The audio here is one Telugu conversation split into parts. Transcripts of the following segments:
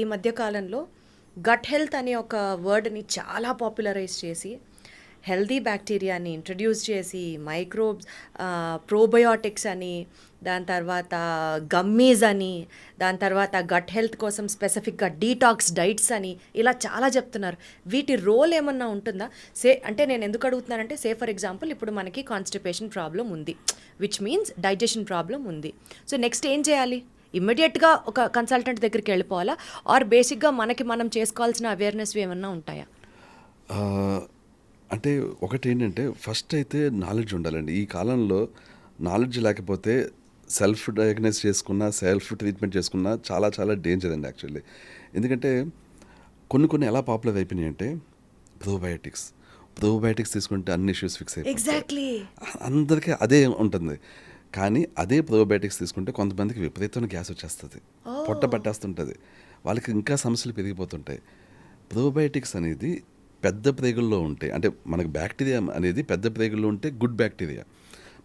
ఈ మధ్య కాలంలో గట్ హెల్త్ అనే ఒక వర్డ్ని చాలా పాపులరైజ్ చేసి హెల్దీ బ్యాక్టీరియాని ఇంట్రడ్యూస్ చేసి మైక్రోబ్స్ ప్రోబయోటిక్స్ అని దాని తర్వాత గమ్మీస్ అని దాని తర్వాత గట్ హెల్త్ కోసం స్పెసిఫిక్గా డీటాక్స్ డైట్స్ అని ఇలా చాలా చెప్తున్నారు. వీటి రోల్ ఏమన్నా ఉంటుందా? సే అంటే నేను ఎందుకు అడుగుతున్నానంటే సే ఫర్ ఎగ్జాంపుల్ ఇప్పుడు మనకి కాన్స్టిపేషన్ ప్రాబ్లం ఉంది విచ్ మీన్స్ డైజెషన్ ప్రాబ్లం ఉంది. సో నెక్స్ట్ ఏం చేయాలి? ఇమ్మీడియట్గా ఒక కన్సల్టెంట్ దగ్గరికి వెళ్ళిపోవాలా? ఆర్ బేసిక్గా మనకి మనం చేసుకోవాల్సిన అవేర్నెస్ ఏమన్నా ఉంటాయా? అంటే ఒకటి ఏంటంటే ఫస్ట్ అయితే నాలెడ్జ్ ఉండాలండి. ఈ కాలంలో నాలెడ్జ్ లేకపోతే సెల్ఫ్ డయాగ్నైజ్ చేసుకున్న సెల్ఫ్ ట్రీట్మెంట్ చేసుకున్న చాలా చాలా డేంజర్ అండి యాక్చువల్లీ ఎందుకంటే కొన్ని కొన్ని ఎలా పాపులర్ అయిపోయినాయి అంటే ప్రోబయోటిక్స్ ప్రోబయోటిక్స్ తీసుకుంటే అన్ని ఇష్యూస్ ఫిక్స్ అయిపోతాయి. ఎగ్జాక్ట్లీ అందరికీ అదే ఉంటుంది. కానీ అదే ప్రోబయోటిక్స్ తీసుకుంటే కొంతమందికి విపరీతమైన గ్యాస్ వచ్చేస్తుంది. పొట్ట పట్టేస్తుంటుంది. వాళ్ళకి ఇంకా సమస్యలు పెరిగిపోతుంటాయి. ప్రోబయోటిక్స్ అనేది పెద్ద ప్రేగుల్లో ఉంటాయి అంటే మనకి బ్యాక్టీరియా అనేది పెద్ద ప్రేగుల్లో ఉంటే గుడ్ బ్యాక్టీరియా.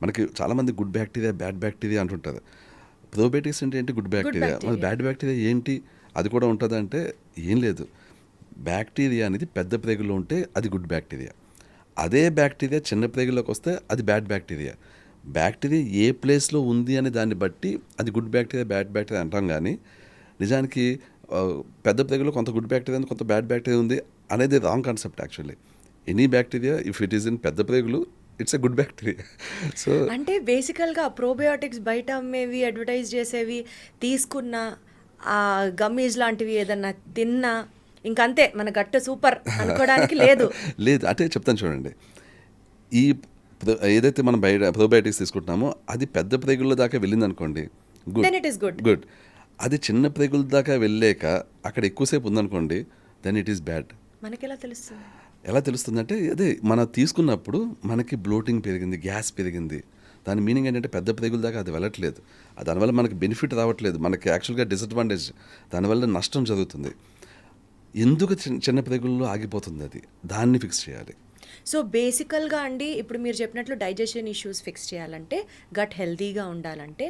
మనకి చాలామంది గుడ్ బ్యాక్టీరియా బ్యాడ్ బ్యాక్టీరియా అంటుంటారు. ప్రోబయోటిక్స్ అంటే ఏంటి గుడ్ బ్యాక్టీరియా? మరి. బ్యాడ్ బ్యాక్టీరియా ఏంటి? అది కూడా ఉంటుంది అంటే ఏం లేదు. బ్యాక్టీరియా అనేది పెద్ద ప్రేగుల్లో ఉంటే అది గుడ్ బ్యాక్టీరియా. అదే బ్యాక్టీరియా చిన్న ప్రేగులోకి వస్తే అది బ్యాడ్ బ్యాక్టీరియా. బ్యాక్టీరియా ఏ ప్లేస్లో ఉంది అనే దాన్ని బట్టి అది గుడ్ బ్యాక్టీరియా బ్యాడ్ బ్యాక్టీరియా అంటాం కానీ నిజానికి పెద్ద ప్రేగులో కొంత గుడ్ బ్యాక్టీరియా ఉంది కొంత బ్యాడ్ బ్యాక్టీరియా ఉంది అనేది wrong concept actually any bacteria if it is in పెద్ద ప్రేగులు it's a good bacteria so అంటే బేసికల్గా ప్రోబయోటిక్స్ బయట అమ్మేవి అడ్వర్టైజ్ చేసేవి తీసుకున్న ఆ గమ్మీస్ లాంటివి ఏదన్నా తిన్నా ఇంకంతే మన గట్టు సూపర్ అనుకోవడానికి లేదు. లేదు అంటే చెప్తాను చూడండి. ఈ ఏదైతే మనం బయట ప్రోబయోటిక్స్ తీసుకుంటున్నామో అది పెద్ద ప్రేగుల దాకా వెళ్ళింది అనుకోండి good. గుడ్ అది చిన్న ప్రేగుల దాకా వెళ్ళాక అక్కడ ఎక్కువసేపు ఉందనుకోండి దెన్ ఇట్ ఈస్ బ్యాడ్ మనకెలా తెలుస్తుంది? ఎలా తెలుస్తుందంటే అదే మనం తీసుకున్నప్పుడు మనకి బ్లోటింగ్ పెరిగింది గ్యాస్ పెరిగింది. దాని మీనింగ్ ఏంటంటే పెద్ద ప్రేగుల దాకా అది వెళ్ళట్లేదు. దానివల్ల మనకి బెనిఫిట్ రావట్లేదు. మనకి యాక్చువల్గా డిసడ్వాంటేజ్ దానివల్ల నష్టం జరుగుతుంది. ఎందుకు చిన్న చిన్న ప్రేగుల్లో ఆగిపోతుంది అది? దాన్ని ఫిక్స్ చేయాలి. సో బేసికల్గా అండి ఇప్పుడు మీరు చెప్పినట్లు డైజెషన్ ఇష్యూస్ ఫిక్స్ చేయాలంటే గట్ హెల్తీగా ఉండాలంటే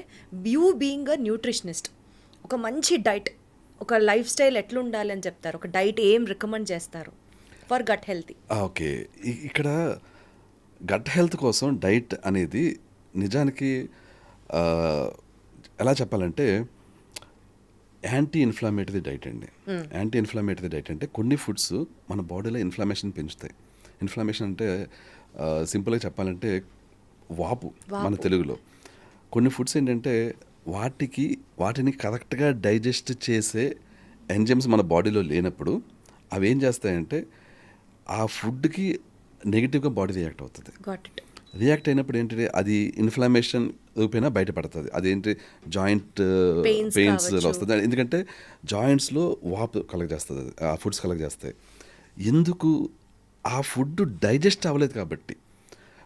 యూ బీయింగ్ అ న్యూట్రిషనిస్ట్. ఒక మంచి డైట్ ఒక లైఫ్ స్టైల్ ఎట్లా ఉండాలి అని చెప్తారు. ఒక డైట్ ఏం రికమెండ్ చేస్తారు ఫర్ గట్ హెల్తీ? ఓకే. ఇక్కడ గట్ హెల్త్ కోసం డైట్ అనేది నిజానికి ఎలా చెప్పాలంటే యాంటీ ఇన్ఫ్లమేటరీ డైట్ అండి. యాంటీ ఇన్ఫ్లమేటరీ డైట్ అంటే కొన్ని ఫుడ్స్ మన బాడీలో ఇన్ఫ్లమేషన్ పెంచుతాయి. ఇన్ఫ్లమేషన్ అంటే సింపుల్గా చెప్పాలంటే వాపు మన తెలుగులో. కొన్ని ఫుడ్స్ ఏంటంటే వాటికి వాటిని కరెక్ట్గా డైజెస్ట్ చేసే ఎంజైమ్స్ మన బాడీలో లేనప్పుడు అవి ఏం చేస్తాయంటే ఆ ఫుడ్కి నెగిటివ్గా బాడీ రియాక్ట్ అవుతుంది. రియాక్ట్ అయినప్పుడు ఏంటంటే అది ఇన్ఫ్లమేషన్ రూపేనా బయటపడుతుంది. అదేంటి? Joint pains. వస్తుంది. ఎందుకంటే జాయింట్స్లో వాపు కలగజేస్తుంది అది ఆ ఫుడ్స్ కలగజేస్తాయి. ఎందుకు ఆ ఫుడ్ డైజెస్ట్ అవ్వలేదు కాబట్టి.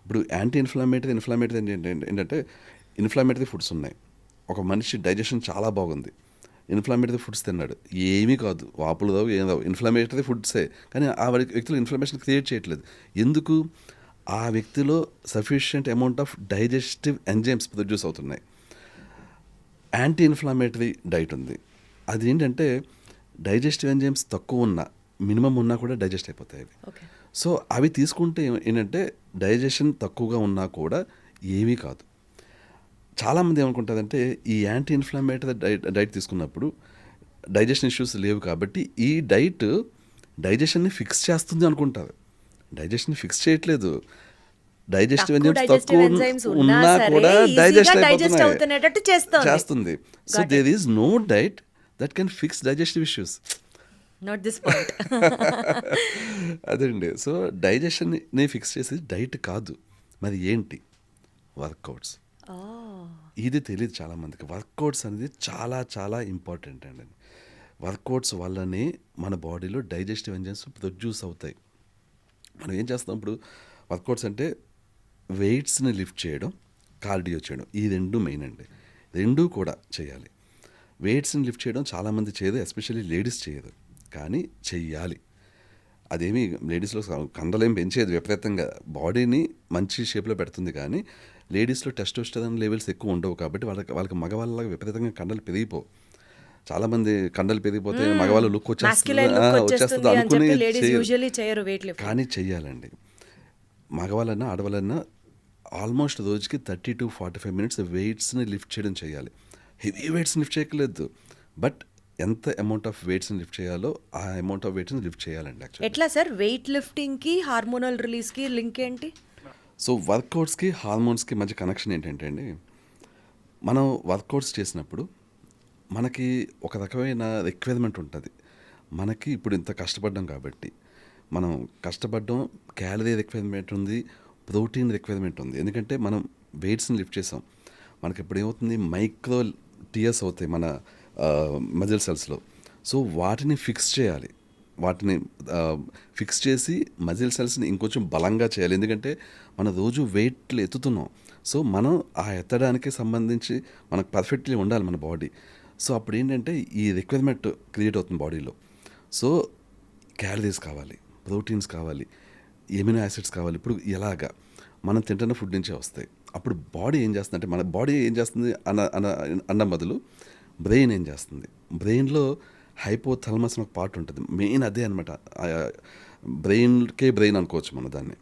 ఇప్పుడు యాంటీ ఇన్ఫ్లమేటరీ ఇన్ఫ్లమేటరీ ఏంటంటే ఏంటంటే ఇన్ఫ్లమేటరీ ఫుడ్స్ ఉన్నాయి. ఒక మనిషి డైజెషన్ చాలా బాగుంది. ఇన్ఫ్లమేటరీ ఫుడ్స్ తిన్నాడు. ఏమీ కాదు. వాపులు దావు ఏం రావు ఇన్ఫ్లమేటరీ ఫుడ్సే. కానీ ఆ వ్యక్తులు ఇన్ఫ్లమేషన్ క్రియేట్ చేయట్లేదు. ఎందుకు? ఆ వ్యక్తిలో sufficient amount of digestive enzymes produce అవుతున్నాయి. యాంటీ ఇన్ఫ్లమేటరీ డైట్ ఉంది. అది ఏంటంటే డైజెస్టివ్ ఎంజైమ్స్ తక్కువ ఉన్నా మినిమం ఉన్నా కూడా డైజెస్ట్ అయిపోతాయి అవి. సో అవి తీసుకుంటే ఏంటంటే డైజెషన్ తక్కువగా ఉన్నా కూడా ఏమీ కాదు. చాలామంది ఏమనుకుంటారంటే ఈ యాంటీ ఇన్ఫ్లమేటరీ డైట్ డైట్ తీసుకున్నప్పుడు డైజెషన్ ఇష్యూస్ లేవు కాబట్టి ఈ డైట్ డైజెషన్ని ఫిక్స్ చేస్తుంది అనుకుంటారు. డైజెషన్ ఫిక్స్ చేయట్లేదు. డైజెస్టివ్ ఎంజైమ్స్ తక్కువ ఉన్న- కూడా డైజెస్ట్ అవుతునేటట్టు చేస్తోంది. So there is no diet that can fix digestive issues not this point అదండి సో డైజెషన్ని ఫిక్స్ చేసేది డైట్ కాదు. మరి ఏంటి? వర్కౌట్స్. ఇది తెలియదు చాలామందికి. వర్కౌట్స్ అనేది చాలా చాలా ఇంపార్టెంట్ అండి. వర్కౌట్స్ వల్లనే మన బాడీలో డైజెస్టివ్ ఎంజైమ్స్ ప్రొడ్యూస్ అవుతాయి. మనం ఏం చేస్తాం ఇప్పుడు? వర్కౌట్స్ అంటే వెయిట్స్ని లిఫ్ట్ చేయడం కార్డియో చేయడం. ఈ రెండు మెయిన్ అండి. రెండూ కూడా చేయాలి. వెయిట్స్ని లిఫ్ట్ చేయడం చాలామంది చేయదు ఎస్పెషల్లీ లేడీస్ చేయదు. కానీ చెయ్యాలి. అదేమి లేడీస్లో కండలేం పెంచేది విపరీతంగా. బాడీని మంచి షేప్లో పెడుతుంది కానీ లేడీస్లో టెస్టోస్టెరాన్ లెవెల్స్ ఎక్కువ ఉండవు కాబట్టి వాళ్ళకి వాళ్ళకి మగవాళ్ళలాగా విపరీతంగా కండలు పెరిగిపోవు. చాలామంది కండలు పెరిగిపోతే మగవాళ్ళు లుక్ వచ్చేస్తుంది. అనుకుని కానీ చెయ్యాలండి. మగవాళ్ళన్నా ఆడవాళ్ళన్నా ఆల్మోస్ట్ రోజుకి thirty to forty five minutes వెయిట్స్ని lift చేయడం చేయాలి హెవీ వెయిట్స్ లిఫ్ట్ చేయట్లేదు బట్ ఎంత అమౌంట్ ఆఫ్ వెయిట్స్ని లిఫ్ట్ చేయాలో ఆ అమౌంట్ ఆఫ్ వెయిట్స్ని లిఫ్ట్ చేయాలండి యాక్చువల్లీ ఎట్లా సార్? వెయిట్ లిఫ్టింగ్కి హార్మోనల్ రిలీజ్కి లింక్ ఏంటి? సో వర్కౌట్స్కి హార్మోన్స్కి మధ్య కనెక్షన్ ఏంటంటే అండి మనం వర్కౌట్స్ చేసినప్పుడు మనకి ఒక రకమైన రిక్వైర్మెంట్ ఉంటుంది. మనకి ఇప్పుడు ఇంత కష్టపడ్డాం కాబట్టి మనం కష్టపడడం క్యాలరీ రిక్వైర్మెంట్ ఉంది ప్రోటీన్ రిక్వైర్మెంట్ ఉంది. ఎందుకంటే మనం వెయిట్స్ని లిఫ్ట్ చేసాం. మనకి ఇప్పుడు ఏమవుతుంది మైక్రో టీయర్స్ అవుతాయి మన మజిల్ సెల్స్లో. సో వాటిని ఫిక్స్ చేయాలి. వాటిని ఫిక్స్ చేసి మజిల్ సెల్స్ని ఇంకొంచెం బలంగా చేయాలి. ఎందుకంటే మన రోజు వెయిట్లు ఎత్తుతున్నాం. సో మనం ఆ ఎత్తడానికి సంబంధించి మనకు పర్ఫెక్ట్లీ ఉండాలి మన బాడీ. సో అప్పుడు ఏంటంటే ఈ రిక్వైర్మెంట్ క్రియేట్ అవుతుంది బాడీలో. సో క్యాలరీస్ కావాలి ప్రోటీన్స్ కావాలి ఎమినో యాసిడ్స్ కావాలి. ఇప్పుడు ఎలాగా? మనం తింటున్న ఫుడ్ నుంచే వస్తాయి. అప్పుడు బాడీ ఏం చేస్తుంది అంటే మన బాడీ ఏం చేస్తుంది అన్న అన్న అన్న బదులు బ్రెయిన్ ఏం చేస్తుంది? బ్రెయిన్లో హైపోథలమస్ అని ఒక పార్ట్ ఉంటుంది. మెయిన్ అదే అనమాట బ్రెయిన్కే బ్రెయిన్ అనుకోవచ్చు మనం దాన్ని.